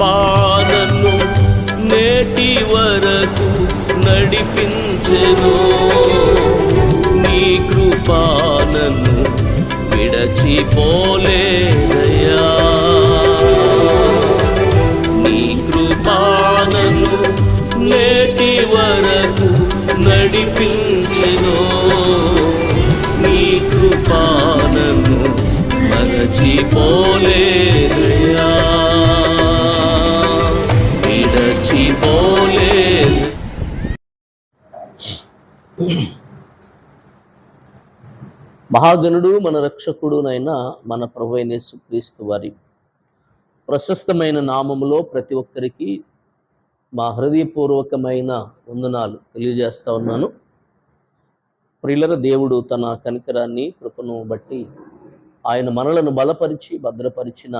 కృపానను నేటి వరకు నడిపించెను. నీ కృపాలను విడచిపోలేదయా నీ కృపాలను నేటి వరకు నడిపించెను. నీ కృపాలను మరచిపోలే విడచిపోలేదు మహాగణుడు మన రక్షకుడునైన మన ప్రభు అయిన వారి ప్రశస్తమైన నామములో ప్రతి ఒక్కరికి మా హృదయపూర్వకమైన వందనాలు తెలియజేస్తా ఉన్నాను. ప్రియుల దేవుడు తన కనికరాన్ని కృపను బట్టి ఆయన మనలను బలపరిచి భద్రపరిచిన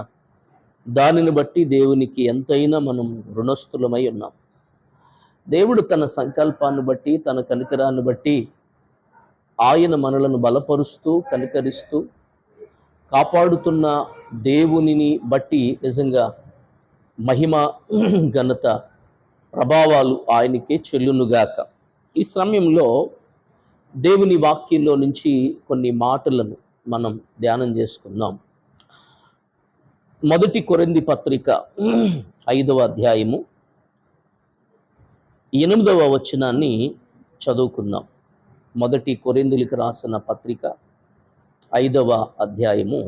దానిని బట్టి దేవునికి ఎంతైనా మనం రుణస్థులమై ఉన్నాం. దేవుడు తన సంకల్పాన్ని బట్టి తన కనికరాన్ని బట్టి ఆయన మనలను బలపరుస్తూ కనికరిస్తూ కాపాడుతున్న దేవునిని బట్టి నిజంగా మహిమ ఘనత ప్రభావాలు ఆయనకే చెల్లునుగాక. ఈ సమయంలో దేవుని వాక్యంలో నుంచి కొన్ని మాటలను మనం ధ్యానం చేసుకుందాం. మొదటి కొరింది పత్రిక ఐదవ అధ్యాయము ఎనిమిదవ వచనాన్ని చదువుకుందాం. మొదటి కొరిందులకు రాసిన పత్రిక ఐదవ అధ్యాయము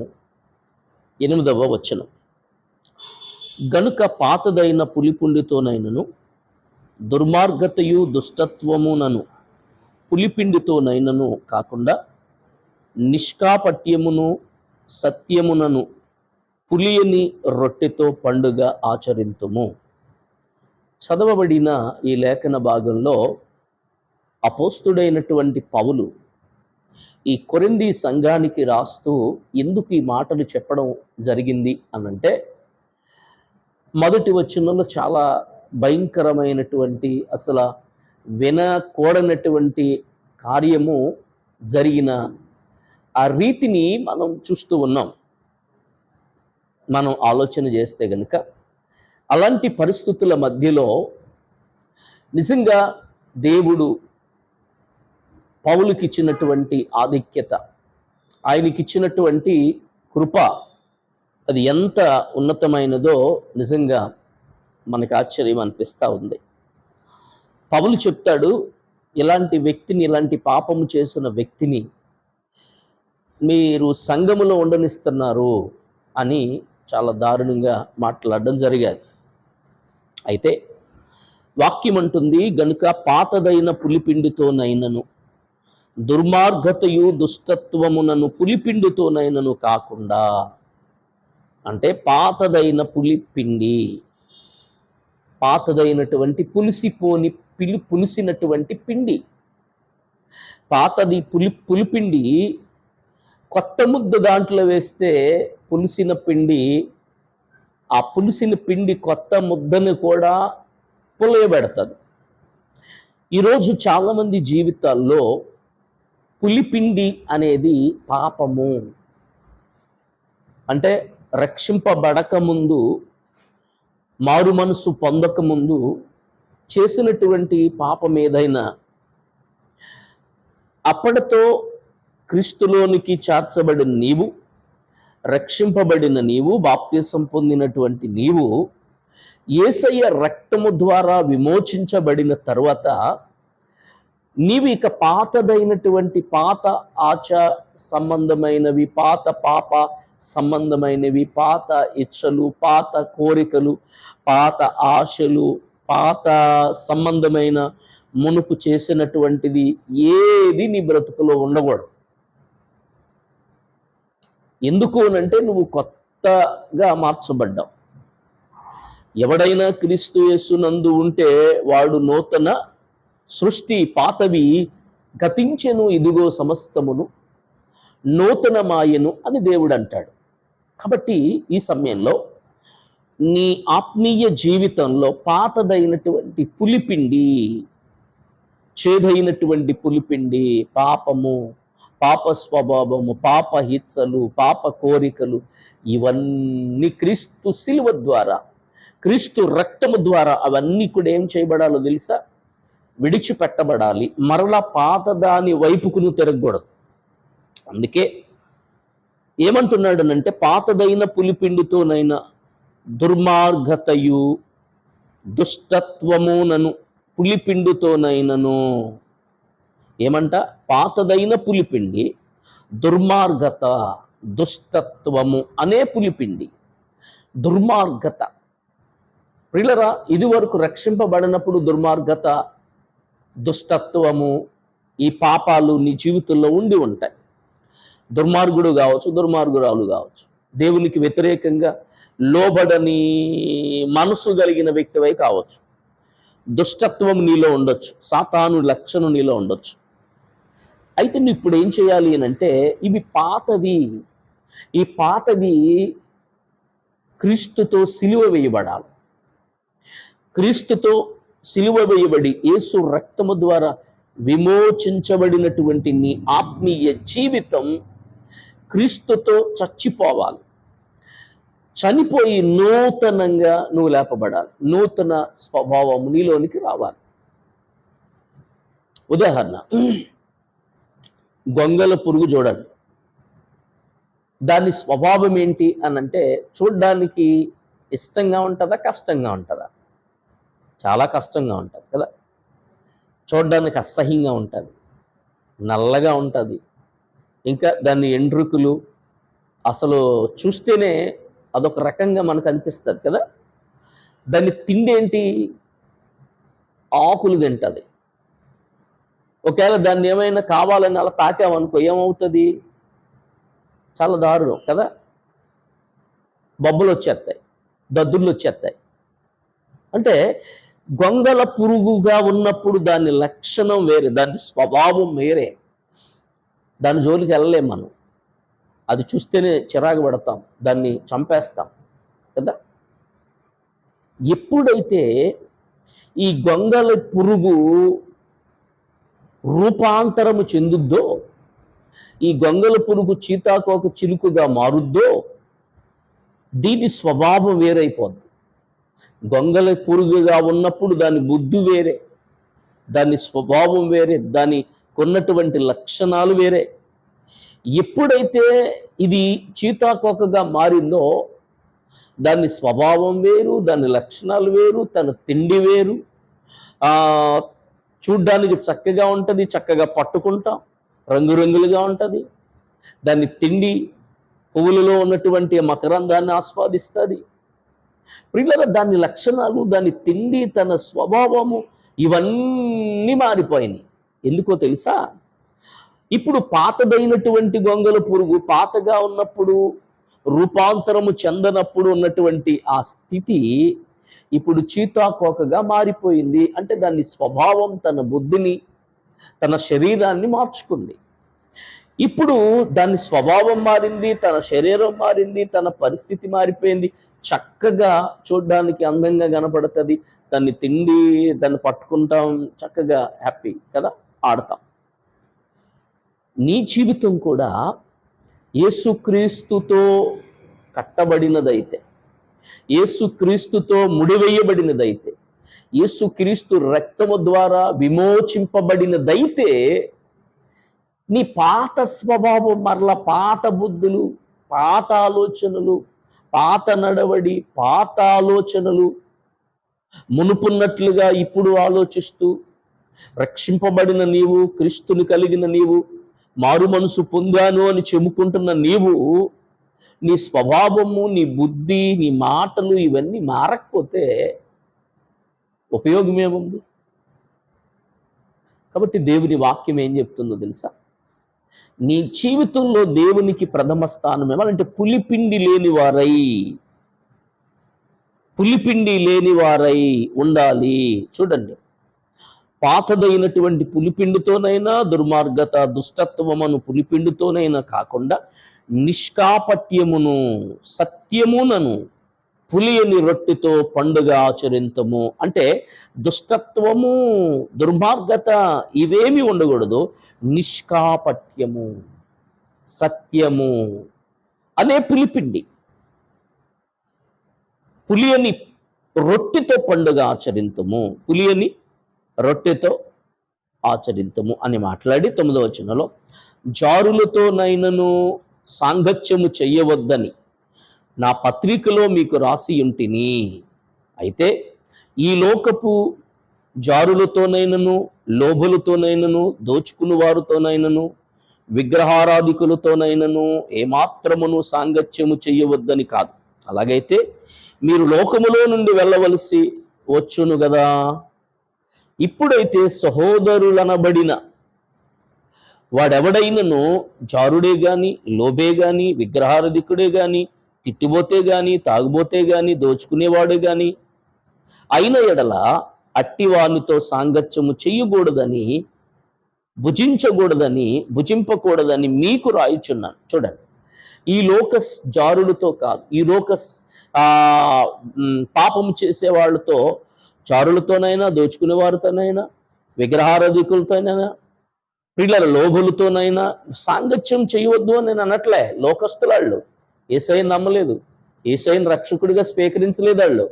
ఎనిమిదవ వచనం. గనుక పాతదైన పులిపుండితోనైనను దుర్మార్గతయు దుష్టత్వమునను పులిపిండితోనైనను కాకుండా నిష్కాపట్యమును సత్యమునను పులియని రొట్టెతో పండుగ ఆచరింతుము. చదవబడిన ఈ లేఖన భాగంలో అపోస్తుడైనటువంటి పౌలు ఈ కొరింది సంఘానికి రాస్తూ ఎందుకు ఈ మాటలు చెప్పడం జరిగింది అనంటే మొదటి వచనంలో చాలా భయంకరమైనటువంటి అసలు వినకూడనటువంటి కార్యము జరిగిన ఆ రీతిని మనం చూస్తూ ఉన్నాం. మనం ఆలోచన చేస్తే గనుక అలాంటి పరిస్థితుల మధ్యలో నిజంగా దేవుడు పౌలుకి ఇచ్చినటువంటి ఆధిక్యత ఆయనకి ఇచ్చినటువంటి కృప అది ఎంత ఉన్నతమైనదో నిజంగా మనకు ఆశ్చర్యం అనిపిస్తూ ఉంది. పౌలు చెప్తాడు ఇలాంటి వ్యక్తిని ఇలాంటి పాపము చేసిన వ్యక్తిని మీరు సంఘములో ఉండనిస్తున్నారు అని చాలా దారుణంగా మాట్లాడడం జరిగేది అయితే వాక్యం అంటుంది గనుక పాతదైన పులిపిండితోనైనను దుర్మార్గతయు దుష్టత్వమునను పులిపిండితోనైనను కాకుండా అంటే పాతదైన పులిపిండి పాతదైనటువంటి పులిసిపోని పిలి పులిసినటువంటి పిండి పాతది పులి పులిపిండి కొత్త ముద్ద దాంట్లో వేస్తే పులిసిన పిండి ఆ పులిసిన పిండి కొత్త ముద్దను కూడా పులయబెడతాడు ఈరోజు చాలామంది జీవితాల్లో పులిపిండి అనేది పాపము. అంటే రక్షింపబడక ముందు మారు మనసు పొందక ముందు చేసినటువంటి పాపం ఏదైనా అప్పటితో క్రీస్తులోనికి చేర్చబడిన నీవు రక్షింపబడిన నీవు బాప్తీసం పొందినటువంటి నీవు ఏసయ్య రక్తము ద్వారా విమోచించబడిన తరువాత నీవు ఇక పాతదైనటువంటి పాత ఆచ సంబంధమైనవి పాత పాప సంబంధమైనవి పాత ఇచ్చలు పాత కోరికలు పాత ఆశలు పాత సంబంధమైన మునుపు చేసినటువంటిది ఏది నీ బ్రతుకులో ఉండకూడదు. ఎందుకు అంటే నువ్వు కొత్తగా మార్చబడ్డావు. ఎవడైనా క్రీస్తు యేసునందు ఉంటే వాడు నూతన సృష్టి పాతవి గతించెను ఇదిగో సమస్తమును నూతన మాయను అని దేవుడు అంటాడు కాబట్టి ఈ సమయంలో నీ ఆత్మీయ జీవితంలో పాతదైనటువంటి పులిపిండి చేదైనటువంటి పులిపిండి పాపము పాప స్వభావము పాప హిత్సలు పాప కోరికలు ఇవన్నీ క్రీస్తు శిలువ ద్వారా క్రీస్తు రక్తము ద్వారా అవన్నీ కూడా ఏం చేయబడాలో తెలుసా? విడిచిపెట్టబడాలి. మరలా పాతదాని వైపుకును తిరగకూడదు. అందుకే ఏమంటున్నాడనంటే పాతదైన పులిపిండితోనైనా దుర్మార్గతయు దుష్టత్వమునను పులిపిండుతోనైనను ఏమంట? పాతదైన పులిపిండి దుర్మార్గత దుష్టత్వము అనే పులిపిండి. దుర్మార్గత. ప్రిలరా ఇదివరకు రక్షింపబడినప్పుడు దుర్మార్గత దుష్టత్వము ఈ పాపాలు నీ జీవితంలో ఉండి ఉంటాయి. దుర్మార్గుడు కావచ్చు దుర్మార్గురాలు కావచ్చు. దేవునికి వ్యతిరేకంగా లోబడని మనసు కలిగిన వ్యక్తివై కావచ్చు. దుష్టత్వం నీలో ఉండొచ్చు. సాతాను లక్షణం నీలో ఉండొచ్చు. అయితే నువ్వు ఇప్పుడు ఏం చేయాలి అని అంటే ఇవి పాతవి. ఈ పాతవి క్రీస్తుతో సిలువ వేయబడాలి. క్రీస్తుతో సిలువ వేయబడి యేసు రక్తము ద్వారా విమోచించబడినటువంటి నీ ఆత్మీయ జీవితం క్రీస్తుతో చచ్చిపోవాలి. చనిపోయి నూతనంగా నువ్వు లేపబడాలి. నూతన స్వభావం నీలోనికి రావాలి. ఉదాహరణ. గొంగల పురుగు చూడండి. దాని స్వభావం ఏంటి అని అంటే చూడడానికి ఇష్టంగా ఉంటుందా కష్టంగా ఉంటుందా? చాలా కష్టంగా ఉంటుంది కదా. చూడడానికి అసహ్యంగా ఉంటుంది నల్లగా ఉంటుంది. ఇంకా దాని ఎండ్రుకులు అసలు చూస్తేనే అదొక రకంగా మనకు అనిపిస్తుంది కదా. దాన్ని తిండి ఏంటి? ఆకులు తింటుంది. ఒకవేళ దాన్ని ఏమైనా కావాలని అలా తాకామనుకో ఏమవుతుంది? చాలా దారుణం కదా? బొబ్బలు వచ్చేస్తాయి దద్దుర్లు వచ్చేస్తాయి అంటే గొంగల పురుగుగా ఉన్నప్పుడు దాని లక్షణం వేరే దాని స్వభావం వేరే. దాని జోలికి వెళ్ళలేం మనం. అది చూస్తేనే చిరాకు పడతాం దాన్ని చంపేస్తాం కదా? ఎప్పుడైతే ఈ గొంగల పురుగు రూపాంతరము చెందుద్దో ఈ గొంగల పురుగు చీతాకోక చిలుకగా మారుద్దో దీని స్వభావం వేరైపోద్ది. గొంగల పురుగుగా ఉన్నప్పుడు దాని బుద్ధి వేరే దాని స్వభావం వేరే దాని కొన్నటువంటి లక్షణాలు వేరే. ఎప్పుడైతే ఇది చీతాకోకగా మారిందో దాని స్వభావం వేరు దాని లక్షణాలు వేరు తన తిండి వేరు చూడ్డానికి చక్కగా ఉంటుంది చక్కగా పట్టుకుంటాం రంగురంగులుగా ఉంటుంది. దాని తిండి పువ్వులలో ఉన్నటువంటి మకరందాన్ని ఆస్వాదిస్తుంది. పిల్లల దాని లక్షణాలు దాని తిండి తన స్వభావము ఇవన్నీ మారిపోయినాయి. ఎందుకో తెలుసా? ఇప్పుడు పాతదైనటువంటి గొంగల పురుగు పాతగా ఉన్నప్పుడు రూపాంతరము చెందనప్పుడు ఉన్నటువంటి ఆ స్థితి ఇప్పుడు చీతాకోకగా మారిపోయింది. అంటే దాని స్వభావం తన బుద్ధిని తన శరీరాన్ని మార్చుకుంది. ఇప్పుడు దాని స్వభావం మారింది తన శరీరం మారింది తన పరిస్థితి మారిపోయింది. చక్కగా చూడడానికి అందంగా కనపడుతుంది. దాన్ని తిండి దాన్ని పట్టుకుంటాం చక్కగా హ్యాపీ కదా ఆడతాం. నీ జీవితం కూడా యేసుక్రీస్తుతో కట్టబడినదైతే యేసుక్రీస్తుతో ముడివేయబడినదైతే యేసుక్రీస్తు రక్తము ద్వారా విమోచింపబడినదైతే నీ పాత స్వభావం మరల పాత బుద్ధులు పాత ఆలోచనలు పాత నడవడి పాత ఆలోచనలు మునుపున్నట్లుగా ఇప్పుడు ఆలోచిస్తూ రక్షింపబడిన నీవు క్రీస్తుని కలిగిన నీవు మారు మనసు పొందాను అని చెప్పుకుంటున్న నీవు నీ స్వభావము నీ బుద్ధి నీ మాటలు ఇవన్నీ మారకపోతే ఉపయోగం ఏముంది? కాబట్టి దేవుని వాక్యం ఏం చెప్తుందో తెలుసా? నీ జీవితంలో దేవునికి ప్రథమ స్థానం ఏమంటే పులిపిండి లేని వారై పులిపిండి లేని వారై ఉండాలి. చూడండి. పాతదైనటువంటి పులిపిండితోనైనా దుర్మార్గత దుష్టత్వమును పులిపిండితోనైనా కాకుండా నిష్కాపట్యమును సత్యమునను పులియని రొట్టెతో పండుగ ఆచరింతము. అంటే దుష్టత్వము దుర్మార్గత ఇవేమి ఉండకూడదు. నిష్కాపట్యము సత్యము అనే పులిపిండి పులియని రొట్టెతో పండుగ ఆచరింతము. పులియని రొట్టెతో ఆచరింతము అని మాట్లాడి తొమ్మిదవ వచనంలో జారులతోనైనను సాంగత్యము చెయ్యవద్దని నా పత్రికలో మీకు రాసి ఉంటిని. అయితే ఈ లోకపు జారులతోనైనను లోభులతోనైనను దోచుకుని వారితోనైనను విగ్రహారాధికులతోనైనను ఏమాత్రమును సాంగత్యము చెయ్యవద్దని కాదు. అలాగైతే మీరు లోకములో నుండి వెళ్ళవలసి వచ్చును కదా ఇప్పుడైతే సహోదరులనబడిన వాడెవడైనను జారుడే గాని లోబే గాని విగ్రహారధికుడే గాని తిట్టిపోతే గాని తాగుబోతే గాని దోచుకునేవాడే గాని అయిన ఎడల అట్టివానితో సాంగత్యము చెయ్యకూడదని భుజించకూడదని భుజింపకూడదని మీకు రాయిచున్నాను. చూడండి. ఈ లోకస్ జారులతో కాదు ఈ లోకస్ పాపం చేసే వాళ్ళతో చారులతోనైనా దోచుకునే వారితోనైనా విగ్రహారధికులతోనైనా పిల్లల లోబులతోనైనా సాంగత్యం చేయవద్దు అని నేను అనట్లే లోకస్తులాళ్ళు. ఏసైని నమ్మలేదు. ఏసైని రక్షకుడిగా స్వీకరించలేదు వాళ్ళు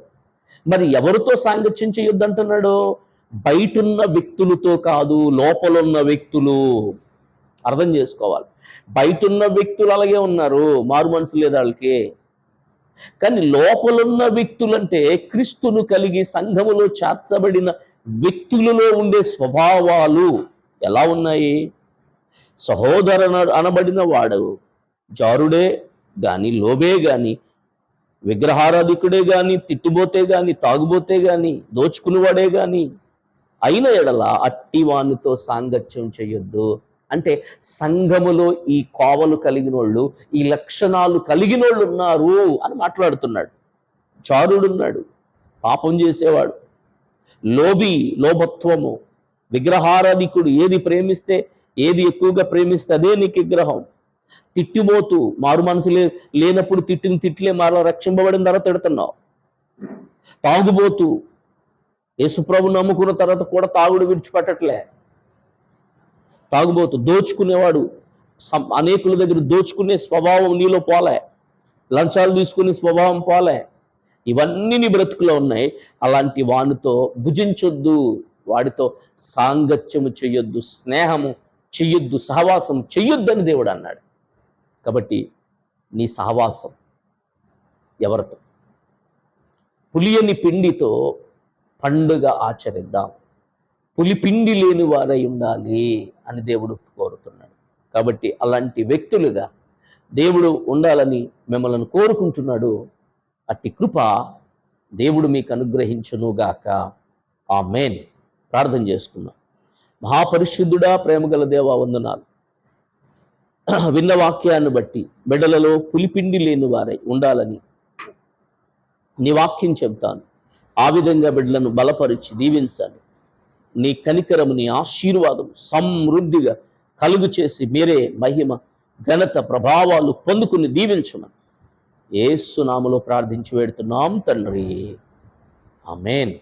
మరి ఎవరితో సాంగత్యం చేయొద్దు అంటున్నాడు బయటున్న వ్యక్తులతో కాదు లోపలున్న వ్యక్తులు. అర్థం చేసుకోవాలి. బయటున్న వ్యక్తులు అలాగే ఉన్నారు మారు మనసు లేదు వాళ్ళకి. కానీ లోపలున్న వ్యక్తులంటే క్రీస్తును కలిగి సంఘములో చేర్చబడిన వ్యక్తులలో ఉండే స్వభావాలు. ఎలా ఉన్నాయి? సహోదర అనబడిన వాడు జారుడే గాని లోబే గాని విగ్రహారాధికుడే గాని తిట్టిపోతే గాని తాగుబోతే గాని దోచుకునివాడే గాని అయిన ఎడల అట్టి వానితో సాంగత్యం చేయొద్దు. అంటే సంఘములో ఈ కోవలు కలిగిన వాళ్ళు ఈ లక్షణాలు కలిగిన వాళ్ళు ఉన్నారు అని మాట్లాడుతున్నాడు. చారుడున్నాడు పాపం చేసేవాడు. లోబి లోభత్వము. విగ్రహారాధికుడు ఏది ప్రేమిస్తే ఏది ఎక్కువగా ప్రేమిస్తే అదే నీకు విగ్రహం. తిట్టిపోతూ మారు మనసు లే లేనప్పుడు తిట్టిన తిట్లే మరలా రక్షింపబడిన తర్వాత తిడుతున్నావు. తాగుబోతూ యేసుప్రభు నమ్ముకున్న తర్వాత కూడా తాగుడు విడిచిపెట్టట్లే. తాగుబోతు దోచుకునేవాడు సం- అనేకుల దగ్గర దోచుకునే స్వభావం నీలో పోలే. లంచాలు తీసుకునే స్వభావం పోలే. ఇవన్నీ నీ బ్రతుకులో ఉన్నాయి. అలాంటి వానితో భుజించొద్దు. వాడితో సాంగత్యము చెయ్యొద్దు స్నేహము చెయ్యొద్దు సహవాసం చెయ్యొద్దని దేవుడు అన్నాడు. కాబట్టి నీ సహవాసం ఎవరితో? పులియని పిండితో పండుగ ఆచరిద్దాం. పులిపిండి లేని వారై ఉండాలి అని దేవుడు కోరుతున్నాడు. కాబట్టి అలాంటి వ్యక్తులుగా దేవుడు ఉండాలని మిమ్మల్ని కోరుకుంటున్నాడు. అట్టి కృప దేవుడు మీకు అనుగ్రహించునుగాక. ఆ మేన్ ప్రార్థన చేసుకుందాం. మహాపరిశుద్ధుడా ప్రేమగల దేవా వందనాలు. విన్న వాక్యాన్ని బట్టి బిడ్డలలో పులిపిండి లేని వారై ఉండాలని నీ వాక్యం చెప్తాను ఆ విధంగా బిడ్డలను బలపరిచి దీవించాలి. నీ కనికరము నీ ఆశీర్వాదం సమృద్ధిగా కలుగు చేసి మీరే మహిమ ఘనత ప్రభావాలు పొందుకుని దీవించమని ఏసునామలో ప్రార్థించి వెడుతున్నాం తండ్రి. ఆమెన్.